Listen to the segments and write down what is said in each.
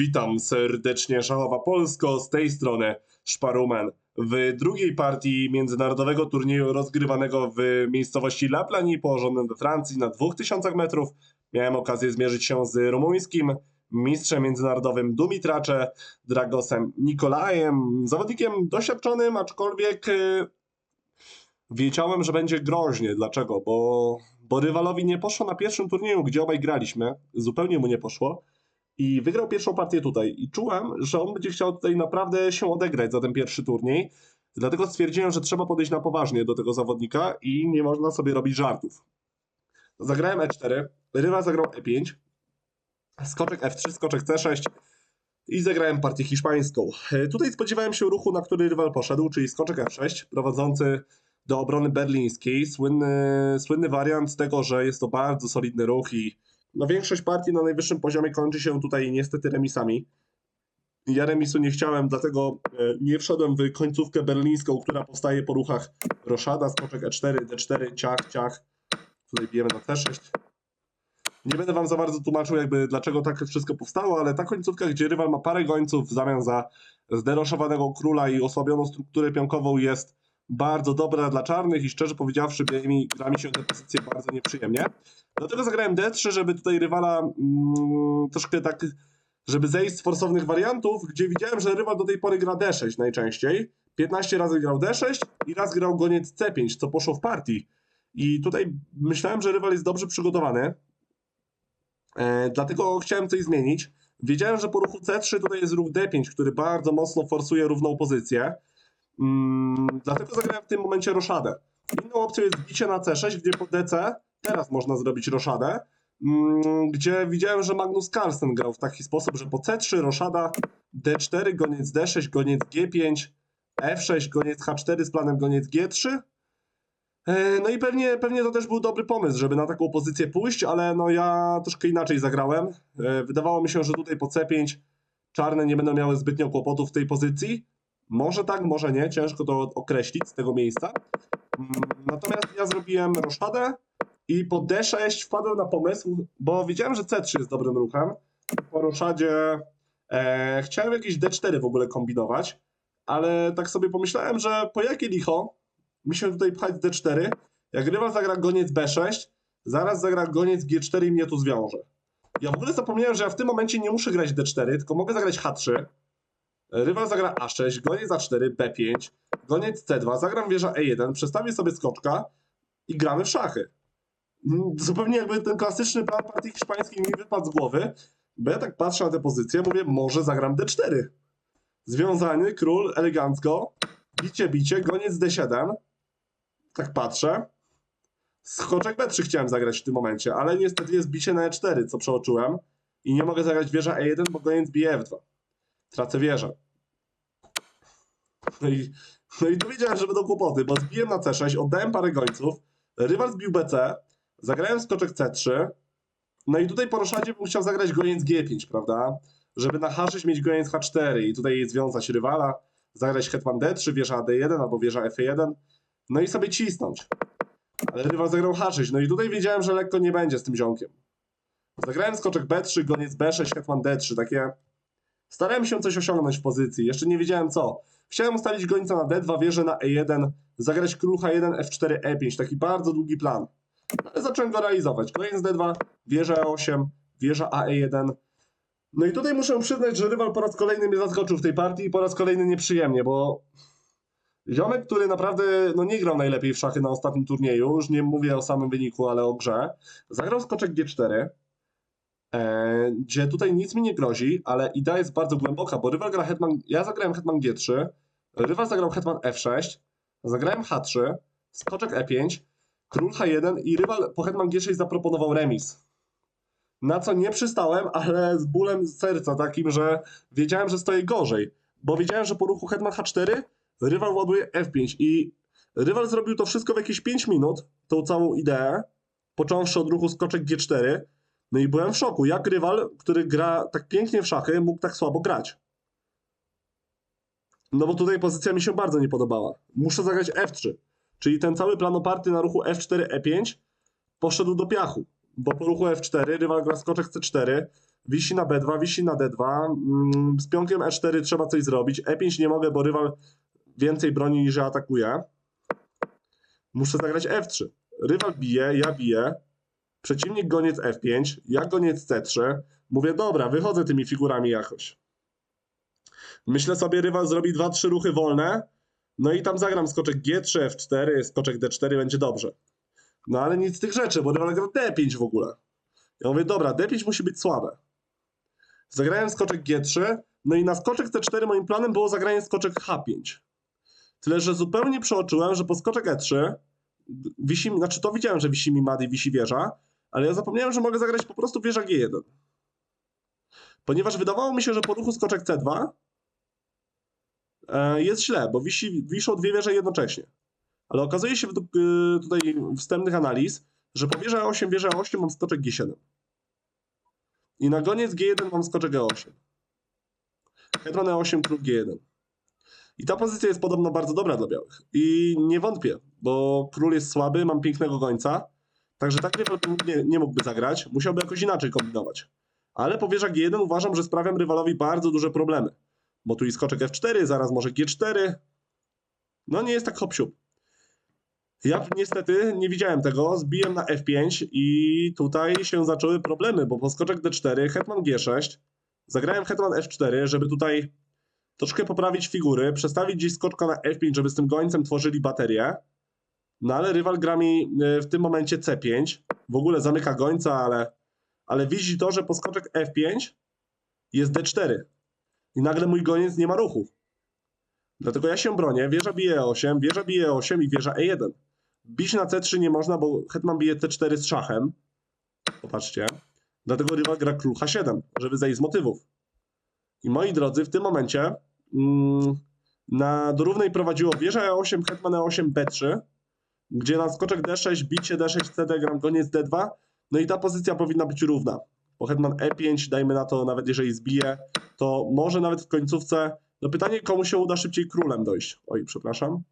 Witam serdecznie, Szanowa Polsko, z tej strony Szparumen. W drugiej partii międzynarodowego turnieju rozgrywanego w miejscowości La Plani, położonym we Francji na 2000 metrów, miałem okazję zmierzyć się z rumuńskim mistrzem międzynarodowym Dumitracze, Dragosem Nikolajem, zawodnikiem doświadczonym, aczkolwiek y, wiedziałem, że będzie groźnie. Dlaczego? Bo, bo rywalowi nie poszło na pierwszym turnieju, gdzie obaj graliśmy, zupełnie mu nie poszło i wygrał pierwszą partię tutaj. I czułem, że on będzie chciał tutaj naprawdę się odegrać za ten pierwszy turniej. Dlatego stwierdziłem, że trzeba podejść na poważnie do tego zawodnika i nie można sobie robić żartów. Zagrałem E4, rywal zagrał E5, skoczek F3, skoczek C6 i zagrałem partię hiszpańską. E, Tutaj spodziewałem się ruchu, na który rywal poszedł, czyli skoczek F6, prowadzący do obrony berlińskiej. Słynny, słynny wariant tego, że jest to bardzo solidny ruch i no większość partii na najwyższym poziomie kończy się tutaj niestety remisami. Ja remisu nie chciałem, dlatego e, nie wszedłem w końcówkę berlińską, która powstaje po ruchach Roszada, skoczek E4, D4, ciach, ciach. Tutaj bijemy na C6. Nie będę wam za bardzo tłumaczył, jakby dlaczego tak wszystko powstało, ale ta końcówka, gdzie rywal ma parę gońców w zamian za zderoszowanego króla i osłabioną strukturę pionkową jest bardzo dobra dla czarnych i szczerze powiedziawszy, gra mi, gra mi się te pozycje bardzo nieprzyjemnie. Dlatego zagrałem D3, żeby tutaj rywala mm, troszkę tak, żeby zejść z forsownych wariantów, gdzie widziałem, że rywal do tej pory gra D6 najczęściej. 15 razy grał D6 i raz grał goniec C5, co poszło w partii. I tutaj myślałem, że rywal jest dobrze przygotowany. E, dlatego chciałem coś zmienić. Wiedziałem, że po ruchu C3 tutaj jest ruch D5, który bardzo mocno forsuje równą pozycję. Mm, dlatego zagrałem w tym momencie roszadę. Inną opcją jest bicie na C6, gdzie po DC teraz można zrobić roszadę, mm, gdzie widziałem, że Magnus Carlsen grał w taki sposób, że po C3 roszada, D4, goniec D6, goniec G5, F6, goniec H4 z planem goniec G3. E, No i pewnie, pewnie to też był dobry pomysł, żeby na taką pozycję pójść, ale no ja troszkę inaczej zagrałem. E, Wydawało mi się, że tutaj po C5 czarne nie będą miały zbytnio kłopotów w tej pozycji. Może tak, może nie, ciężko to określić z tego miejsca. Mm, Natomiast ja zrobiłem roszadę i po D6 wpadłem na pomysł, bo wiedziałem, że C3 jest dobrym ruchem. Po roszadzie e, chciałem jakieś D4 w ogóle kombinować, ale tak sobie pomyślałem, że po jakie licho mi się tutaj pchać z D4, jak rywal zagra goniec B6, zaraz zagra goniec G4 i mnie tu zwiąże. Ja w ogóle zapomniałem, że ja w tym momencie nie muszę grać D4, tylko mogę zagrać H3, Rywal zagra A6, goniec A4, B5, goniec C2, zagram wieża E1, przestawię sobie skoczka i gramy w szachy. Mm, Zupełnie jakby ten klasyczny plan partii hiszpańskiej mi wypadł z głowy, bo ja tak patrzę na tę pozycję, mówię, może zagram D4. Związany, król, elegancko, bicie, bicie, goniec D7, tak patrzę. Skoczek B3 chciałem zagrać w tym momencie, ale niestety jest bicie na E4, co przeoczyłem i nie mogę zagrać wieża E1, bo goniec bije F2 tracę wieżę. No i, no i tu wiedziałem, że będą kłopoty, bo zbiłem na C6, oddałem parę gońców, rywal zbił BC, zagrałem skoczek C3, no i tutaj po roszadzie bym chciał zagrać goniec G5, prawda? Żeby na H6 mieć goniec H4 i tutaj związać rywala, zagrać hetman D3, wieża D1 albo wieża F1, no i sobie cisnąć. Ale rywal zagrał H6, no i tutaj wiedziałem, że lekko nie będzie z tym ziomkiem. Zagrałem skoczek B3, goniec B6, hetman D3, takie Starałem się coś osiągnąć w pozycji, jeszcze nie wiedziałem co. Chciałem ustawić gońca na D2, wieżę na E1, zagrać król H1, F4, E5, taki bardzo długi plan. Ale zacząłem go realizować. Goniec D2, wieża E8, wieża AE1. No i tutaj muszę przyznać, że rywal po raz kolejny mnie zaskoczył w tej partii i po raz kolejny nieprzyjemnie, bo ziomek, który naprawdę no, nie grał najlepiej w szachy na ostatnim turnieju, już nie mówię o samym wyniku, ale o grze, zagrał skoczek G4, E, gdzie tutaj nic mi nie grozi, ale idea jest bardzo głęboka, bo rywal gra hetman, ja zagrałem hetman G3, rywal zagrał hetman F6, zagrałem H3, skoczek E5, król H1 i rywal po hetman G6 zaproponował remis. Na co nie przystałem, ale z bólem serca takim, że wiedziałem, że stoję gorzej, bo wiedziałem, że po ruchu hetman H4 rywal ładuje F5 i rywal zrobił to wszystko w jakieś 5 minut, tą całą ideę, począwszy od ruchu skoczek G4, no i byłem w szoku, jak rywal, który gra tak pięknie w szachy, mógł tak słabo grać. No bo tutaj pozycja mi się bardzo nie podobała. Muszę zagrać F3, czyli ten cały plan oparty na ruchu F4, E5 poszedł do piachu, bo po ruchu F4 rywal gra skoczek C4, wisi na B2, wisi na D2. Mm, Z pionkiem E4 trzeba coś zrobić. E5 nie mogę, bo rywal więcej broni niż ja atakuję. Muszę zagrać F3. Rywal bije, ja biję. Przeciwnik goniec F5, ja goniec C3. Mówię, dobra, wychodzę tymi figurami jakoś. Myślę sobie, rywal zrobi 2-3 ruchy wolne. No i tam zagram skoczek G3, F4, skoczek D4, będzie dobrze. No ale nic z tych rzeczy, bo rywal gra D5 w ogóle. Ja mówię, dobra, D5 musi być słabe. Zagrałem skoczek G3, no i na skoczek C4 moim planem było zagranie skoczek H5. Tyle, że zupełnie przeoczyłem, że po skoczek E3 wisi, znaczy to widziałem, że wisi mi mat i wisi wieża, ale ja zapomniałem, że mogę zagrać po prostu wieża G1. Ponieważ wydawało mi się, że po ruchu skoczek C2 e, jest źle, bo wisi, wiszą dwie wieże jednocześnie. Ale okazuje się według tutaj wstępnych analiz, że po wieży E8, wieża E8 mam skoczek G7. I na koniec G1 mam skoczek E8. Hetman E8, król G1. I ta pozycja jest podobno bardzo dobra dla białych. I nie wątpię, bo król jest słaby, mam pięknego gońca. Także tak nie, nie mógłby zagrać, musiałby jakoś inaczej kombinować. Ale po wieża G1 uważam, że sprawiam rywalowi bardzo duże problemy. Bo tu i skoczek F4, zaraz może G4. No nie jest tak hop siup. Ja niestety nie widziałem tego, zbiłem na F5 i tutaj się zaczęły problemy, bo po skoczek D4, hetman G6, zagrałem hetman F4, żeby tutaj troszkę poprawić figury, przestawić gdzieś skoczka na F5, żeby z tym gońcem tworzyli baterię. No ale rywal gra mi e, w tym momencie C5, w ogóle zamyka gońca, ale, ale widzi to, że po skoczek F5 jest D4 i nagle mój goniec nie ma ruchu. Dlatego ja się bronię, wieża bije E8, wieża bije E8 i wieża E1. Bić na C3 nie można, bo hetman bije C4 z szachem. Popatrzcie. Dlatego rywal gra król H7, żeby zejść z motywów. I moi drodzy, w tym momencie mm, na dorównej prowadziło wieża E8, hetman E8, B3, gdzie na skoczek D6, bicie D6, CD gram koniec D2. No i ta pozycja powinna być równa. Bo hetman E5, dajmy na to, nawet jeżeli zbije, to może nawet w końcówce. No pytanie, komu się uda szybciej królem dojść. Oj, przepraszam.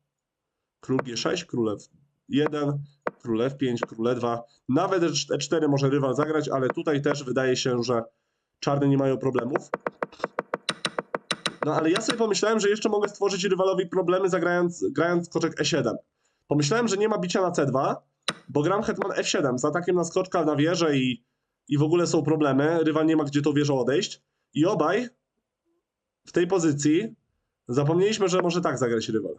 Król G6, król F1, król F5, król E2. Nawet E4 może rywal zagrać, ale tutaj też wydaje się, że czarne nie mają problemów. No ale ja sobie pomyślałem, że jeszcze mogę stworzyć rywalowi problemy zagrając grając skoczek E7. Pomyślałem, że nie ma bicia na C2, bo gram hetman F7 z atakiem na skoczka na wieżę i, i w ogóle są problemy. Rywal nie ma gdzie tą wieżą odejść. I obaj w tej pozycji zapomnieliśmy, że może tak zagrać rywal.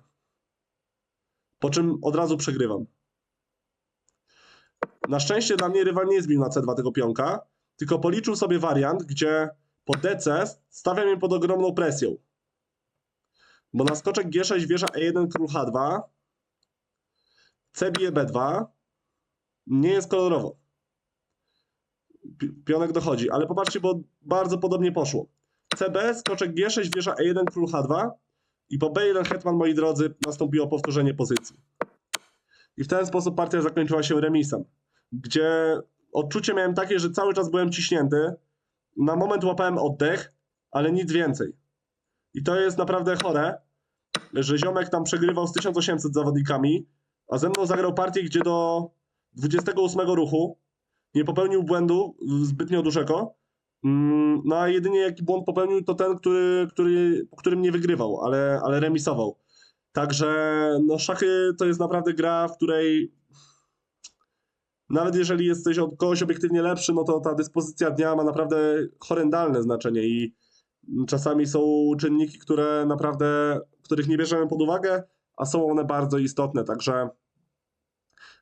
Po czym od razu przegrywam. Na szczęście dla mnie rywal nie zbił na C2 tego pionka, tylko policzył sobie wariant, gdzie po DC stawia mnie pod ogromną presją. Bo na skoczek G6 wieża E1 król H2, C bije B2, nie jest kolorowo. Pi- Pionek dochodzi, ale popatrzcie, bo bardzo podobnie poszło. CB, skoczek G6, wieża E1 król H2 i po B1 hetman, moi drodzy, nastąpiło powtórzenie pozycji. I w ten sposób partia zakończyła się remisem, gdzie odczucie miałem takie, że cały czas byłem ciśnięty, na moment łapałem oddech, ale nic więcej. I to jest naprawdę chore, że ziomek tam przegrywał z 1800 zawodnikami, a ze mną zagrał partię, gdzie do 28 ruchu nie popełnił błędu zbytnio dużego. Mm, No a jedynie jaki błąd popełnił, to ten, który, który, którym nie wygrywał, ale, ale remisował. Także no szachy to jest naprawdę gra, w której nawet jeżeli jesteś od kogoś obiektywnie lepszy, no to ta dyspozycja dnia ma naprawdę horrendalne znaczenie i czasami są czynniki, które naprawdę, których nie bierzemy pod uwagę, a są one bardzo istotne, także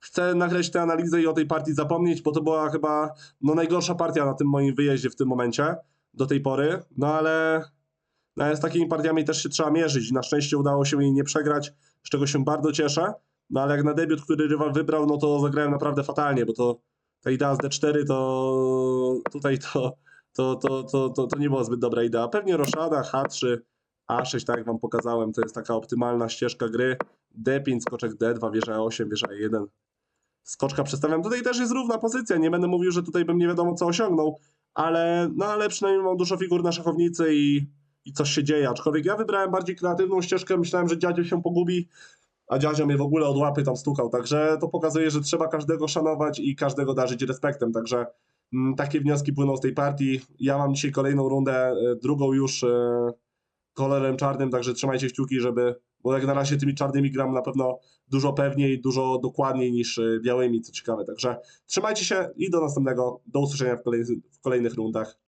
chcę nagrać tę analizę i o tej partii zapomnieć, bo to była chyba no, najgorsza partia na tym moim wyjeździe w tym momencie, do tej pory, no ale no, z takimi partiami też się trzeba mierzyć. Na szczęście udało się jej nie przegrać, z czego się bardzo cieszę, no ale jak na debiut, który rywal wybrał, no to zagrałem naprawdę fatalnie, bo to ta idea z D4 to tutaj to, to, to, to, to, to nie była zbyt dobra idea. Pewnie roszada, H3, A6, tak jak wam pokazałem, to jest taka optymalna ścieżka gry. D5, skoczek D2, wieża E8, wieża E1. Skoczka przestawiam. Tutaj też jest równa pozycja. Nie będę mówił, że tutaj bym nie wiadomo co osiągnął, ale, no, ale przynajmniej mam dużo figur na szachownicy i, i coś się dzieje. Aczkolwiek ja wybrałem bardziej kreatywną ścieżkę. Myślałem, że dziadzio się pogubi, a dziadzio mnie w ogóle od łapy tam stukał. Także to pokazuje, że trzeba każdego szanować i każdego darzyć respektem. Także Mm, Takie wnioski płyną z tej partii. Ja mam dzisiaj kolejną rundę, e, drugą już e, kolorem czarnym, także trzymajcie kciuki, żeby, bo jak na razie tymi czarnymi gram na pewno dużo pewniej, dużo dokładniej niż e, białymi, co ciekawe. Także trzymajcie się i do następnego, do usłyszenia w kolejnych, w kolejnych rundach.